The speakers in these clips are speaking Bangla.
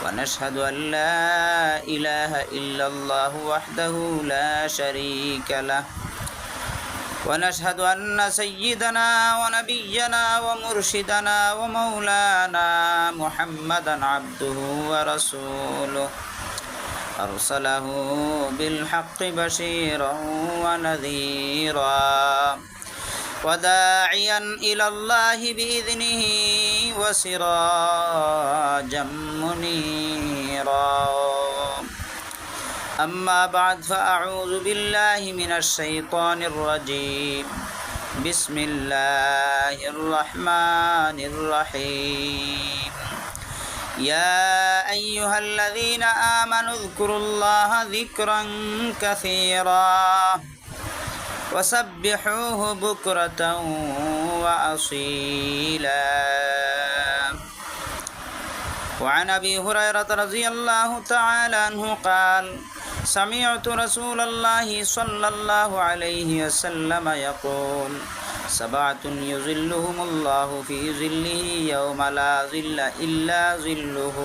ونشهد أن لا إله إلا الله وحده لا شريك له. ونشهد أن سيدنا ونبينا ومرشدنا ومولانا محمدا عبده ورسوله. أرسله بالحق بشيرا ونذيرا. وداعيا إلى الله بإذنه وسراجا منيرا أما بعد فأعوذ بالله من الشيطان الرجيم بسم الله الرحمن الرحيم يا أيها الذين آمنوا اذكروا الله ذكرا كثيرا وسبحوه بكرة وأصيلا. وعن أبي هريرة رضي الله تعالى عنه قال سمعت رسول الله صلى الله عليه وسلم يقول سبعة يظلهم الله في ظله يوم لا ظل إلا ظله.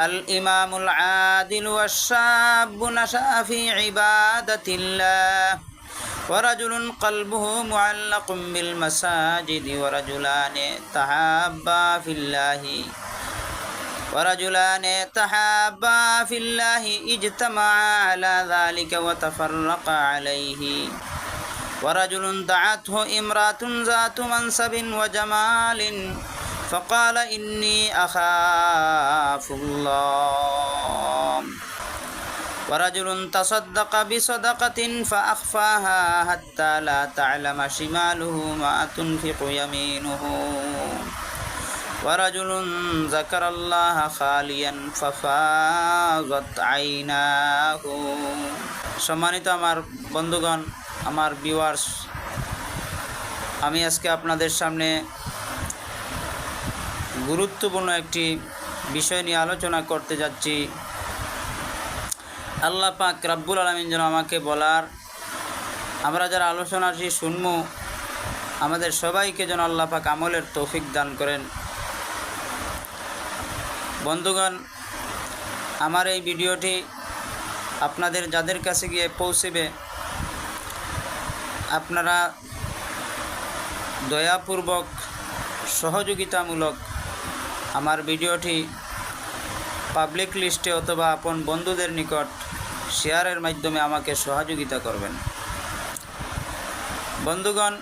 الإمام العادل والشاب نشأ في عبادة الله. ورجل قلبه معلق بالمساجد ورجلان تحابا في الله. ورجلان تحابا في الله اجتمعا على ذلك وتفرقا عليه. ورجل دعته امرأة ذات منصب وجمال فقال إني أخاف الله. ورجل تصدق بصدقة فأخفاها حتى لا تعلم شماله ما تنفق يمينه ورجل ذكر الله خاليا ففاضت عيناه সম্মানিত আমার বন্ধুগণ আমার ভিউয়ার্স আমি আজকে আপনাদের সামনে গুরুত্বপূর্ণ একটি বিষয় নিয়ে আলোচনা করতে যাচ্ছি আল্লাহ পাক রাব্বুল আলমিন যেন আমাকে বলার, আমরা যারা আলোচনা আলোচনাটি শুনব আমাদের সবাইকে যেন আল্লাহ পাক আমলের তৌফিক দান করেন। বন্ধুগণ, আমার এই ভিডিওটি আপনাদের যাদের কাছে গিয়ে পৌঁছবে, আপনারা দয়াপূর্বক, সহযোগিতামূলক আমার ভিডিওটি পাবলিক লিস্টে অথবা আপন বন্ধুদের নিকট শেয়ারের মাধ্যমে আমাকে সহযোগিতা করবেন। বন্ধুগণ,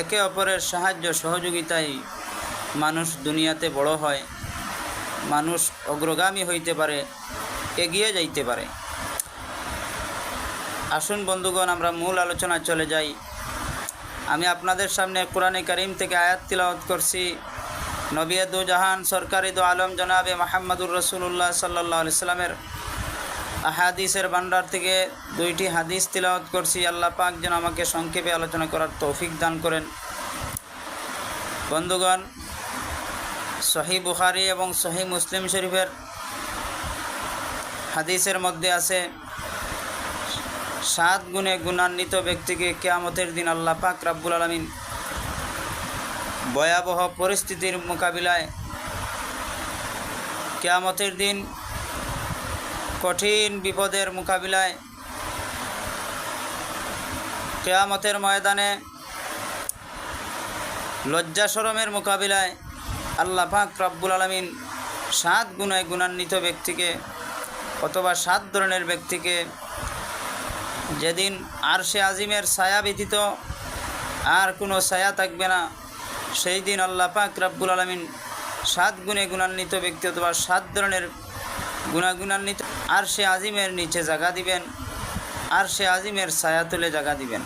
একে অপরের সাহায্য সহযোগিতায় মানুষ দুনিয়াতে বড় হয়, মানুষ অগ্রগামী হইতে পারে, এগিয়ে যাইতে পারে। আসুন বন্ধুগণ, আমরা মূল আলোচনা চলে যাই। আমি আপনাদের সামনে কোরআনে করিম থেকে আয়াত তিলাওয়াত করছি। নবিয়াদু জাহান সরকারি দো আলম জনাবে মাহমুদুর রসুল্লাহ সাল্লাহ ইসলামের হাদিসের ভান্ডার থেকে দুইটি হাদিস তিলাওয়াত করছি। আল্লাহ পাক যেন আমাকে সংক্ষেপে আলোচনা করার তৌফিক দান করেন। বন্ধুগণ, সহি বুখারি এবং সহি মুসলিম শরীফের হাদিসের মধ্যে আছে, সাত গুণে গুণান্বিত ব্যক্তিকে কেয়ামতের দিন আল্লাহ পাক রাব্বুল আলমিন ভয়াবহ পরিস্থিতির মোকাবিলায় কেয়ামতের দিন কঠিন বিপদের মোকাবিলায় কেয়ামতের ময়দানে লজ্জা সরমের মোকাবিলায় আল্লাহ পাক রাব্বুল আলমিন সাত গুণায় গুণান্বিত ব্যক্তিকে অথবা সাত ধরনের ব্যক্তিকে যেদিন আর সে আজিমের ছায়া ব্যতীত আর কোনো ছায়া থাকবে না, সেই দিন আল্লাহ পাক রাব্বুল আলমিন সাত গুণে গুণান্বিত ব্যক্তি অথবা সাত ধরনের গুণাগুণান্বিত আর সে আজিমের নিচে জায়গা দিবেন, আর সে আজিমের ছায়া তুলে জায়গা দিবেন।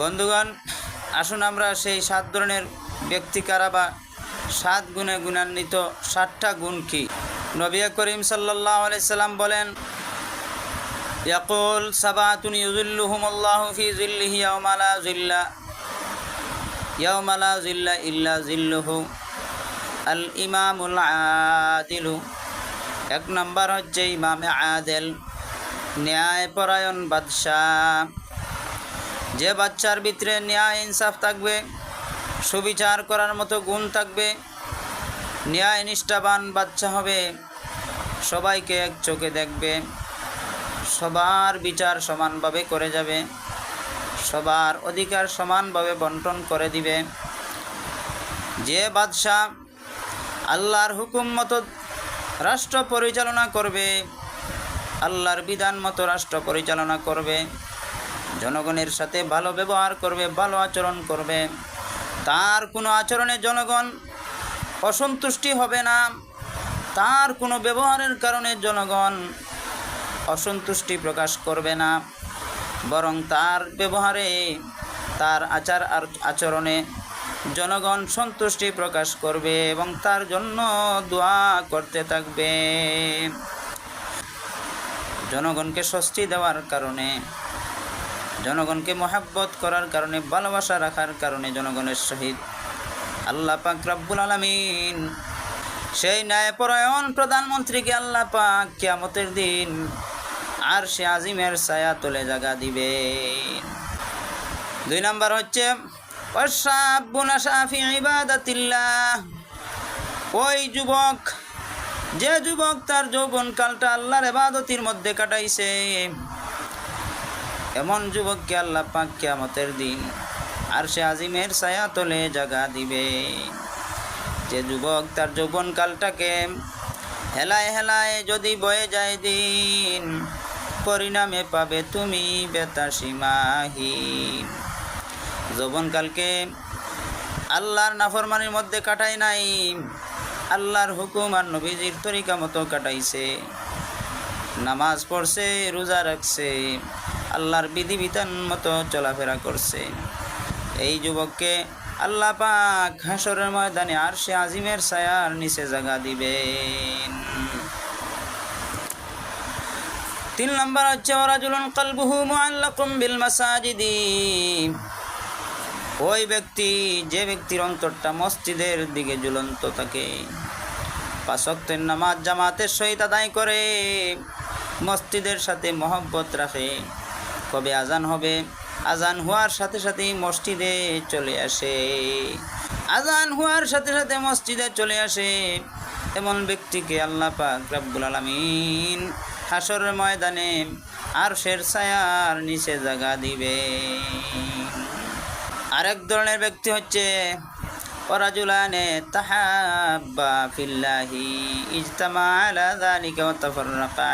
বন্ধুগণ, আসুন আমরা সেই সাত ধরনের ব্যক্তি কারা বা সাত গুণে গুণান্বিত সাতটা গুণ কি? নবী করিম সাল্লাহ সাল্লাম বলেন, ইয়াকুল সাবাতুন ইউজুল্লুহুম আল্লাহ ফি জিল্লিহি ইয়াউমা লা জিল্লা ইয়াউমা লা জিল্লা ইল্লা জিল্লুহু আল ইমামুল আদিলু। এক নম্বর হচ্ছে ইমামে আদেল, ন্যায়পরায়ণ বাদশাহ। যে বাচ্চার ভিতরে ন্যায় ইনসাফ থাকবে, সুবিচার করার মতো গুণ থাকবে, ন্যায় নিষ্ঠাবান বাচ্চা হবে, সবাইকে এক চোখে দেখবে, সবার বিচার সমানভাবে করে যাবে, সবার অধিকার সমানভাবে বন্টন করে দিবে। যে বাদশাহ আল্লাহর হুকুম মতো রাষ্ট্র পরিচালনা করবে, আল্লাহর বিধান মতো রাষ্ট্র পরিচালনা করবে, জনগণের সাথে ভালো ব্যবহার করবে, ভালো আচরণ করবে। তার কোনো আচরণে জনগণ অসন্তুষ্টি হবে না। তার কোনো ব্যবহারের কারণে জনগণ অসন্তুষ্টি প্রকাশ করবে না। বরং তার ব্যবহারে, তার আচার আর আচরণে জনগণ সন্তুষ্টি প্রকাশ করবে এবং তার জন্য দোয়া করতে থাকবে। জনগণকে স্বস্তি দেওয়ার কারণে, জনগণকে মহাব্বত করার কারণে, ভালোবাসা রাখার কারণে জনগণের সহিত আল্লাহ পাক রাব্বুল আলমিন সেই ন্যায়পরায়ণ প্রধানমন্ত্রীকে আল্লাহ পাক কিয়ামতের দিন আর সে আজিমের ছায়া তুলে জাগা দিবে দুই নাম্বার হচ্ছে ওই যুবক, যে যুবক তার যৌবন কালটা আল্লাহর এবাদতির মধ্যে কাটাইছে। এমন যুবককে আল্লাহ পাক কিয়ামতের দিন আর সে আজিমের ছায়া তোলে জাগা দিবে। যে যুবক তার যৌবন কালটাকে হেলায় হেলায় যদি বয়ে যায় দিন, পরিণামে পাবে তুমি বেতাসীমাহীন যৌবনকালকে আল্লাহর নাফরমানির মধ্যে কাটাই নাই। আল্লাহর হুকুম আর নবীজির তরিকা মতো কাটাইছে। নামাজ পড়ছে, রোজা রাখছে, আল্লাহর বিধিবিধান মতো চলাফেরা করছে। এই যুবককে আল্লাহ পাক হাসরের ময়দানে আর সে আজিমের ছায়ার নিচে জাগা দিবেন। তিন নম্বর হচ্ছে ওরাজুলুন কালবুহু মুআল্লাকুম বিল মাসাজিদি। ওই ব্যক্তি, যে ব্যক্তির অন্তরটা মসজিদের দিকে ঝুলন্ত থাকে। পাঁচক্তের নামাজ জামাতের সহিত আদায় করে, মসজিদের সাথে মহব্বত রাখে। কবে আজান হবে? আজান হওয়ার সাথে সাথেই মসজিদে চলে আসে। আজান হওয়ার সাথে সাথে মসজিদে চলে আসে। এমন ব্যক্তিকে আল্লাহ পাক রাব্বুল আলামিন হাসরের ময়দানে আর শের ছায়ার নিচে জাগা দিবে। আরেক ধরনের ব্যক্তি হচ্ছে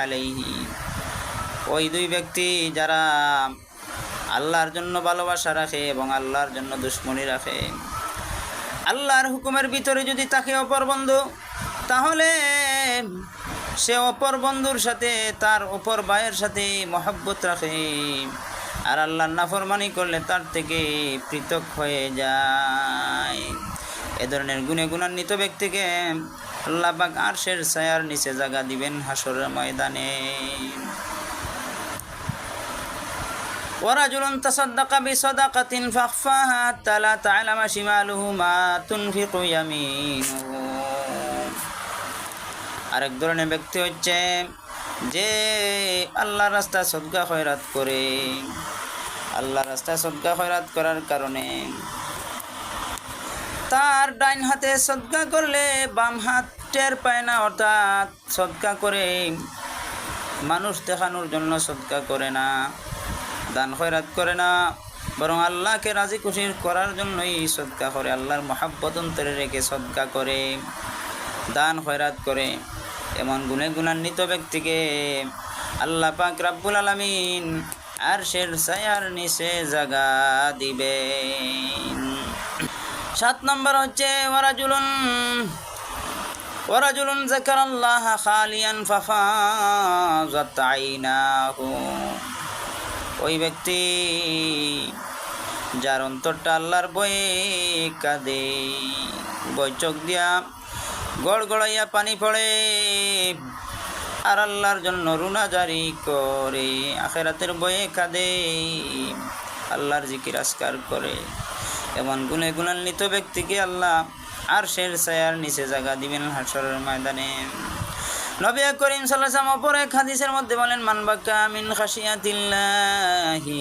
আলাইহি। ওই দুই ব্যক্তি যারা আল্লাহর জন্য ভালোবাসা রাখে এবং আল্লাহর জন্য দুশ্মনী রাখে। আল্লাহর হুকুমের ভিতরে যদি তাকে অপর বন্ধু, তাহলে সে অপর বন্ধুর সাথে, তার অপর ভাইয়ের সাথে মহাব্বত রাখে। আর আল্লাহর নাফরমানি করলে তার থেকে পৃথক হয়ে যায় এ ধরনের গুণে গুণান্বিত ব্যক্তিকে আল্লাহ পাক আরশের ছায়ার নিচে জায়গা দিবেন হাসরের ময়দানে ورجل تصدق بصدقة فأخفاها حتى لا تعلم شماله ما تنفق يمينه আরেক ধরনের ব্যক্তি হচ্ছে যে আল্লাহর রাস্তায় সদকা খয়রাত করে আল্লাহর রাস্তায় সদকা খয়রাত করার কারণে তার ডাইন হাতে সদকা করলে বাম হাত টের পায় না, অর্থাৎ সদকা করে মানুষ দেখানোর জন্য সদকা করে না, দান খয়রাত করে না, বরং আল্লাহকে রাজি খুশি করার জন্যই সদকা করে, আল্লাহর মহাব্বত অন্তরে রেখে সদকা করে, দান খয়রাত করে। এমন গুণে গুণান্বিত ব্যক্তিকে আল্লাহ পাক রাব্বুল আলামিন আর শের সায়ার নিচে জাগা দিবে সাত নম্বর হচ্ছে ওরাজুলুন ওরাজুলুন যাকারাল্লাহ খালিয়ান ফাফা ফাফাজাত আইনাহু। ওই ব্যক্তি যার অন্তরটা আল্লাহর বয়ে কাঁদে বৈচক দিয়া গড় গড়াইয়া পানি পড়ে। আর আল্লাহর জন্য রুনা জারি করে, আখেরাতের বয়ে কাঁদে। আল্লাহর জিকির আসকার করে। এমন গুণে গুণান্বিত ব্যক্তিকে আল্লাহ আর শের সায়ার নিচে জায়গা দিবেন হাসরের ময়দানে। নবী করিম সাল্লাম অপর এক হাদিসের মধ্যে বলেন মানবাক্কা মিন খাসিয়াতিল্লাহি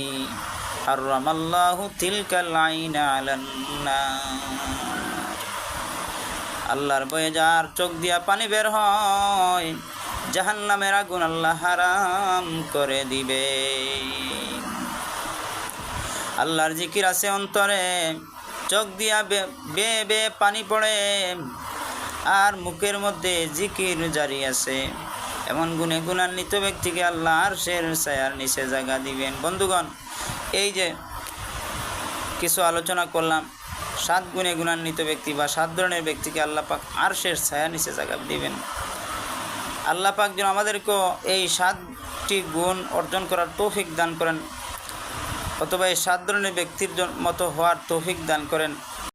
হারামাল্লাহু তিলকাল আইনা আলান নার। আল্লাহর বয়ে যার চোখ দিয়া পানি বের হয়, জাহান্নামের আগুন আল্লাহ হারাম করে দিবে। আল্লাহর জিকির আছে অন্তরে, চোখ দিয়া বে বে বে পানি পড়ে, আর মুখের মধ্যে জিকির জারি আছে। এমন গুণে গুণান্বিত ব্যক্তিকে আল্লাহ আর শের সায়ার নিচে জায়গা দিবেন। বন্ধুগণ, এই যে কিছু আলোচনা করলাম সাত গুণে গুণান্বিত ব্যক্তি বা সাত ধরনের ব্যক্তিকে আল্লাহ পাক আর শেষ ছায়া নিচে জায়গা দিবেন। আল্লাহ পাক যেন আমাদেরকেও এই সাতটি গুণ অর্জন করার তৌফিক দান করেন, অথবা এই সাত ধরনের ব্যক্তির মতো হওয়ার তৌফিক দান করেন।